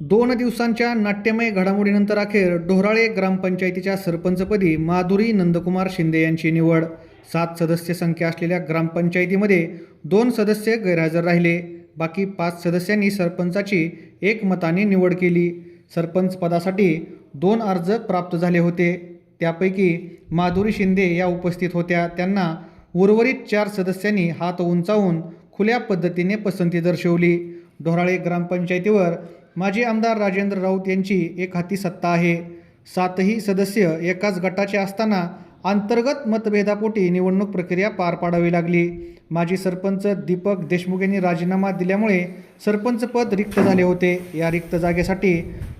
दोन दिवसांच्या नाट्यमय घडामोडीनंतर अखेर डोहराळे ग्रामपंचायतीच्या सरपंचपदी माधुरी नंदकुमार शिंदे यांची निवड. सात सदस्य संख्या असलेल्या ग्रामपंचायतीमध्ये दोन सदस्य गैरहजर राहिले. बाकी पाच सदस्यांनी सरपंचाची एकमताने निवड केली. सरपंच पदासाठी दोन अर्ज प्राप्त झाले होते. त्यापैकी माधुरी शिंदे या उपस्थित होत्या. त्यांना उर्वरित चार सदस्यांनी हात उंचावून खुल्या पद्धतीने पसंती दर्शवली. ढोराळे ग्रामपंचायतीवर माजी आमदार राजेंद्र राऊत यांची एक हाती सत्ता आहे. सातही सदस्य एकाच गटाचे असताना अंतर्गत मतभेदापोटी निवडणूक प्रक्रिया पार पाडावी लागली. माजी सरपंच दीपक देशमुख यांनी राजीनामा दिल्यामुळे सरपंचपद रिक्त झाले होते. या रिक्त जागेसाठी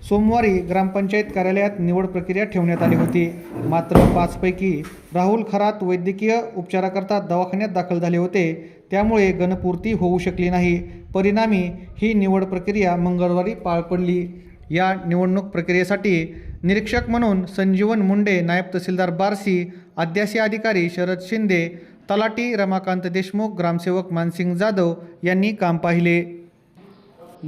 सोमवारी ग्रामपंचायत कार्यालयात निवड प्रक्रिया ठेवण्यात आली होती. मात्र पाचपैकी राहुल खरात वैद्यकीय उपचाराकरता दवाखान्यात दाखल झाले होते. त्यामुळे गणपूर्ती होऊ शकली नाही. परिणामी ही निवड प्रक्रिया मंगळवारी पार पडली. या निवडणूक प्रक्रियेसाठी निरीक्षक म्हणून संजीवन मुंडे नायब तहसीलदार बारसी अध्यासी अधिकारी शरद शिंदे तलाटी रमाकांत देशमुख ग्रामसेवक मानसिंग जाधव यांनी काम पाहिले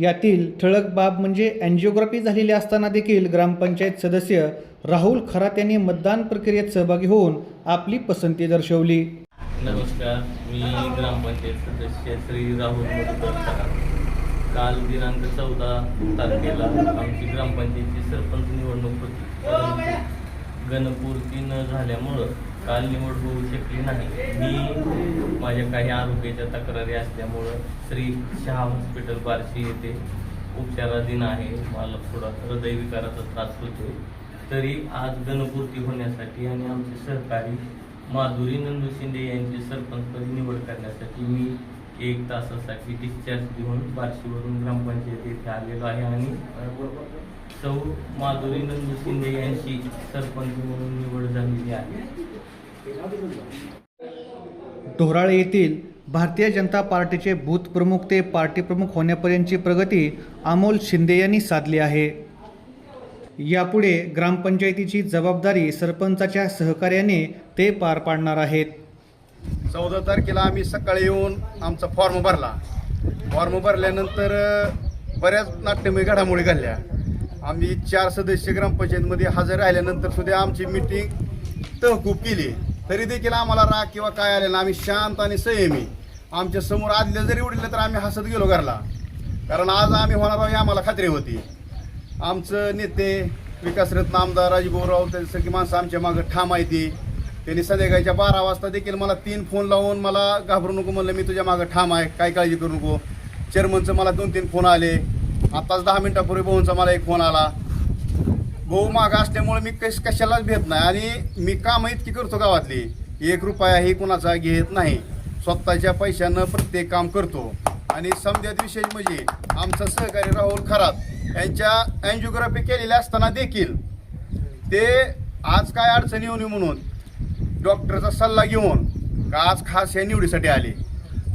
यातील ठळक बाब म्हणजे अँजिओग्राफी झालेली असताना देखील ग्रामपंचायत सदस्य राहुल खरात यांनी मतदान प्रक्रियेत सहभागी होऊन आपली पसंती दर्शवली नमस्कार मी ग्रामपंचायत सदस्य श्री राहुल खरात. काल दिनांक चौदा तारखेला आमची ग्रामपंचायतची सरपंच निवडणूक होती. परंतु गणपूर्ती न झाल्यामुळं काल निवड होऊ शकली नाही. मी माझ्या काही आरोग्याच्या तक्रारी असल्यामुळं श्री शहा हॉस्पिटल बार्शी येथे उपचाराधीन आहे. मला थोडा हृदयविकाराचा त्रास होतो तरी आज गणपूर्ती होण्यासाठी आणि आमचे सहकारी माधुरी नंदू शिंदे यांची सरपंचपदी निवड करण्यासाठी मी एक तासासाठी डिस्चार्ज घेऊन बार्शीवरून ग्रामपंचायत येथे आलेलो आहे आणि सौ माधुरी नंदू शिंदे यांची सरपंच म्हणून निवड झालेली आहे. ढोराळे येथील भारतीय जनता पार्टीचे बूथ प्रमुख ते पार्टी प्रमुख होण्यापर्यंतची प्रगती अमोल शिंदे यांनी साधली आहे. यापुढे ग्रामपंचायतीची जबाबदारी सरपंचाच्या सहकार्याने ते पार पाडणार आहेत. चौदा तारखेला आम्ही सकाळी येऊन आमचा फॉर्म भरला. फॉर्म भरल्यानंतर बऱ्याच नाट्यमय घडामोडी घडल्या. आम्ही चार सदस्य ग्रामपंचायतमध्ये हजर राहिल्यानंतर सुद्धा आमची मिटिंग तहकूब केली. तरी देखील आम्हाला राग किंवा काय आले ना आम्ही शांत आणि संयमी. आमच्यासमोर आदल्या जरी उडले तर आम्ही हसत गेलो घरला. कारण आज आम्ही होणार आहोत आम्हाला खात्री होती. आमचं नेते विकासरत्न आमदार राजभाऊराव त्यांची सगळी माणसं आमच्या मागं ठाम आहे ती त्यांनी संध्याकाळच्या बारा वाजता देखील मला तीन फोन लावून मला घाबरू नको म्हणलं मी तुझ्या मागं ठाम आहे काय काळजी करू नको. चेअरमनचं मला दोन तीन फोन आले. आत्ताच दहा मिनिटापूर्वी भाऊंचा मला एक फोन आला. भाऊ मागं असल्यामुळे मी कश कशालाच भेट नाही. आणि मी कामं इतकी करतो गावातली. एक रुपयाही कुणाचा घेत नाही. स्वतःच्या पैशानं प्रत्येक काम करतो. आणि समजात विशेष म्हणजे आमचा सहकारी राहुल खरात यांच्या अँजिओग्राफी केलेल्या असताना देखील ते आज काय अडचणी येऊ नये म्हणून डॉक्टरचा सल्ला घेऊन का आज खास या निवडीसाठी आले?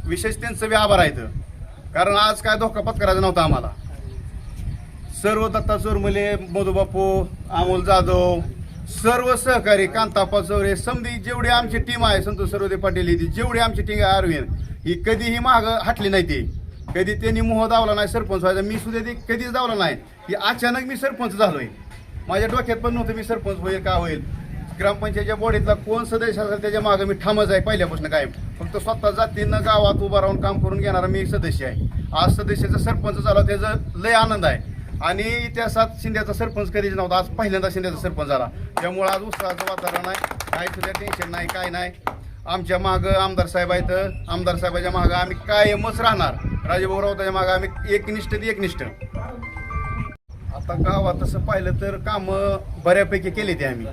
विशेष त्यांचं बी आभार आहेत. कारण आज काय धोका पत्करायचा नव्हता आम्हाला. सर्व दत्ता चोरमले मधुबापू अमोल जाधव सर्व सहकारी कांताप्पा चौरे समधी जेवढी आमची टीम आहे संतोष सर्वदे पाटील ही जेवढी आमची टीम आहे अरविंद ही कधीही माग हटली नाही ती. कधी त्यांनी मोह दावला नाही सरपंच व्हायचा. मी सुद्धा ते कधीच दावला नाही. की अचानक मी सरपंच झालोय. माझ्या डोक्यात पण नव्हतं मी सरपंच होईल का होईल. ग्रामपंचायतच्या बॉडीतला कोण सदस्य असेल त्याच्यामागे मी ठामच आहे पहिल्यापासून कायम. फक्त स्वतः जातीनं गावात उभा राहून काम करून घेणारा मी एक सदस्य आहे. आज सदस्याचा सरपंच झाला त्याचा लय आनंद आहे. आणि इतिहासात शिंद्याचा सरपंच कधीच नव्हता आज पहिल्यांदा शिंद्याचा सरपंच झाला. त्यामुळे आज उत्साहाचं वातावरण आहे. काही सुद्धा टेन्शन नाही काय नाही. आमच्या मागं आमदार साहेब आहेत. आमदार साहेबाच्या मागं आम्ही कायमच राहणार. राजेभाऊ राऊताच्या मागं आम्ही एकनिष्ठ ते एकनिष्ठ. आता गावात तसं पाहिलं तर कामं बऱ्यापैकी केली ते आम्ही.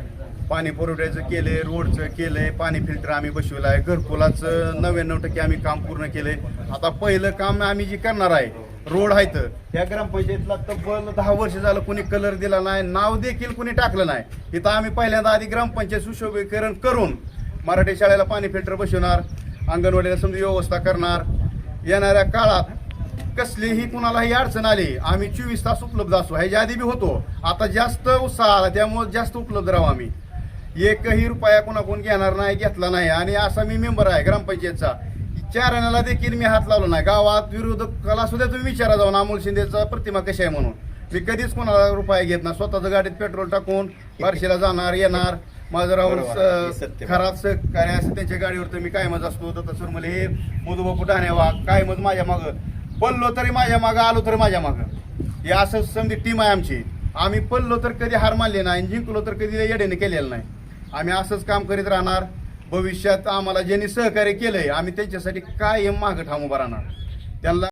पाणी पुरवठ्याचं केलंय रोडचं केलंय पाणी फिल्टर आम्ही बसवलं आहे. घरकुलाचं नव्याण्णव टक्के आम्ही काम पूर्ण केलंय. आता पहिलं काम आम्ही जे करणार आहे रोड आहे तर या ग्रामपंचायतला तब्बल दहा वर्ष झालं कोणी कलर दिला नाही नाव देखील कोणी टाकलं नाही. इथं आम्ही पहिल्यांदा आधी ग्रामपंचायत सुशोभीकरण करून मराठी शाळेला पाणी फिल्टर बसवणार अंगणवाडीला समजा व्यवस्था करणार. येणाऱ्या काळात कसलीही कुणालाही अडचण आली आम्ही चोवीस तास उपलब्ध असू. ह्याच्या आधी बी होतो. आता जास्त उत्साह आला त्यामुळे जास्त उपलब्ध राहू आम्ही. एकही रुपया कोणाकडून घेणार नाही घेतला नाही. आणि असा मी मेंबर आहे ग्रामपंचायतचा. चार आण्याला देखील मी हात लावला नाही. गावात विरोधकाला सुद्धा तुम्ही विचारा जाऊन अमोल शिंदेचा प्रतिमा कशी आहे म्हणून. मी कधीच कोणाला रुपये घेत ना स्वतःच गाडीत पेट्रोल टाकून बार्शीला जाणार येणार. माझं सत्य. खराब कार्य असं त्यांच्या गाडीवर तर मी कायमच असतो. तर सर मला हे मधुबापू ठाण्यावा कायमच माझ्या मागं. पडलो तरी माझ्या मागं आलो तरी माझ्या मागं. हे असं समजी टीम आहे आमची. आम्ही पडलो तर कधी हार मानले नाही जिंकलो तर कधी येड्याने केलेलं नाही. आम्ही असंच काम करीत राहणार. भविष्यात आम्हाला ज्यांनी सहकार्य केलंय आम्ही त्यांच्यासाठी कायम मागं ठाम उभा राहणार. त्यांना